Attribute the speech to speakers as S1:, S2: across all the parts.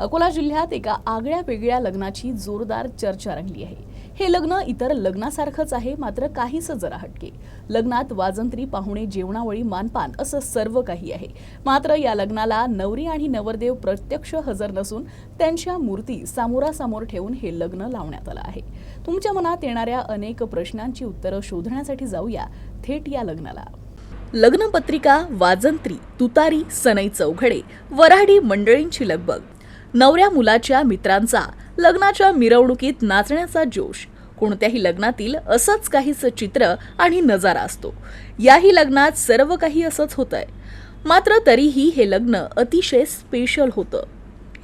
S1: अकोला जिल्ह्यात एका आगळ्या वेगळ्या लग्नाची जोरदार चर्चा रंगली आहे. हे लग्न इतर लग्नासारखंच आहे मात्र काहीच जरा हटके. लग्नात वाजंत्री पाहुणे जेवणावळी मानपान असं सर्व काही आहे. मात्र या लग्नाला नवरी आणि नवरदेव प्रत्यक्ष हजर नसून त्यांच्या मूर्ती सामोरासमोर ठेवून हे लग्न लावण्यात आलं आहे. तुमच्या मनात येणाऱ्या अनेक प्रश्नांची उत्तरं शोधण्यासाठी जाऊया थेट या लग्नाला. लग्नपत्रिका वाजंत्री तुतारी सनई चौघडे वराडी मंडळींची लगबग. नवऱ्या मुलाच्या मित्रांचा लग्नाच्या मिरवणुकीत नाचण्याचा जोश. कोणत्याही लग्नातील असंच काहीच चित्र आणि नजारा असतो. याही लग्नात सर्व काही असंच होतंय. मात्र तरीही हे लग्न अतिशय स्पेशल होतं.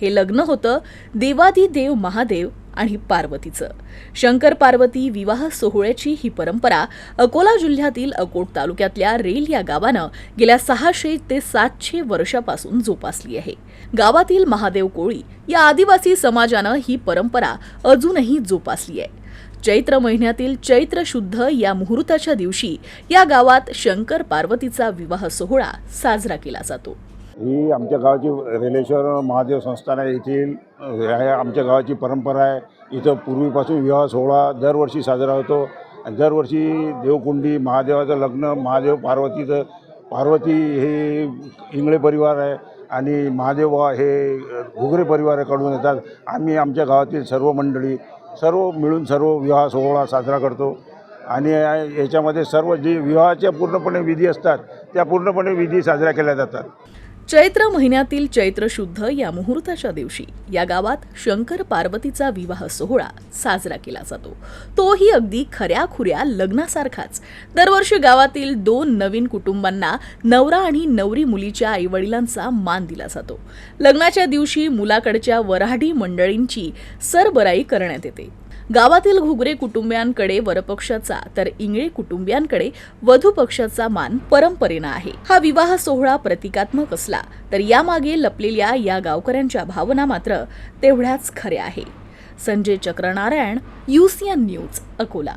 S1: हे लग्न होतं देवादिदेव महादेव आणि पार्वतीचं. शंकर पार्वती विवाह सोहळ्याची ही परंपरा अकोला जिल्ह्यातील अकोट तालुक्यातल्या रेल या गावानं गेल्या सहाशे ते सातशे वर्षापासून जोपासली आहे. गावातील महादेव कोळी या आदिवासी समाजानं ही परंपरा अजूनही जोपासली आहे. चैत्र महिन्यातील चैत्र शुद्ध या मुहूर्ताच्या दिवशी या गावात शंकर पार्वतीचा विवाह सोहळा साजरा केला जातो.
S2: ही आमच्या गावाची रेलेश्वर महादेव संस्थान आहे. येथील हे आमच्या गावाची परंपरा आहे. इथं पूर्वीपासून विवाह सोहळा दरवर्षी साजरा होतो. आणि दरवर्षी देवकुंडी महादेवाचं लग्न महादेव पार्वतीचं पार्वती हे इंगळे परिवार आहे. आणि महादेव हे घुगरे परिवाराकडून येतात. आम्ही आमच्या गावातील सर्व मंडळी सर्व मिळून सर्व विवाह सोहळा साजरा करतो. आणि याच्यामध्ये सर्व जे विवाहाच्या पूर्णपणे विधी असतात त्या पूर्णपणे विधी साजऱ्या केल्या जातात.
S1: चैत्र महिन्यातील चैत्र शुद्ध या मुहूर्ताच्या दिवशी या गावात शंकर पार्वतीचा विवाह सोहळा साजरा केला जातो. तोही अगदी खऱ्या खुऱ्या लग्नासारखाच. दरवर्षी गावातील दोन नवीन कुटुंबांना नवरा आणि नवरी मुलीच्या आईवडिलांचा मान दिला जातो. लग्नाच्या दिवशी मुलाकडच्या वऱ्हाडी मंडळींची सरबराई करण्यात येते. गावातील घुगरे कुटुंबियांकडे वरपक्षाचा तर इंगळे कुटुंबियांकडे वधू पक्षाचा मान परंपरेनं आहे. हा विवाह सोहळा प्रतिकात्मक असला तर यामागे लपलेल्या या गावकऱ्यांच्या भावना मात्र तेवढ्याच खऱ्या आहे. Sanjay Chakranarayan UCN news Akola.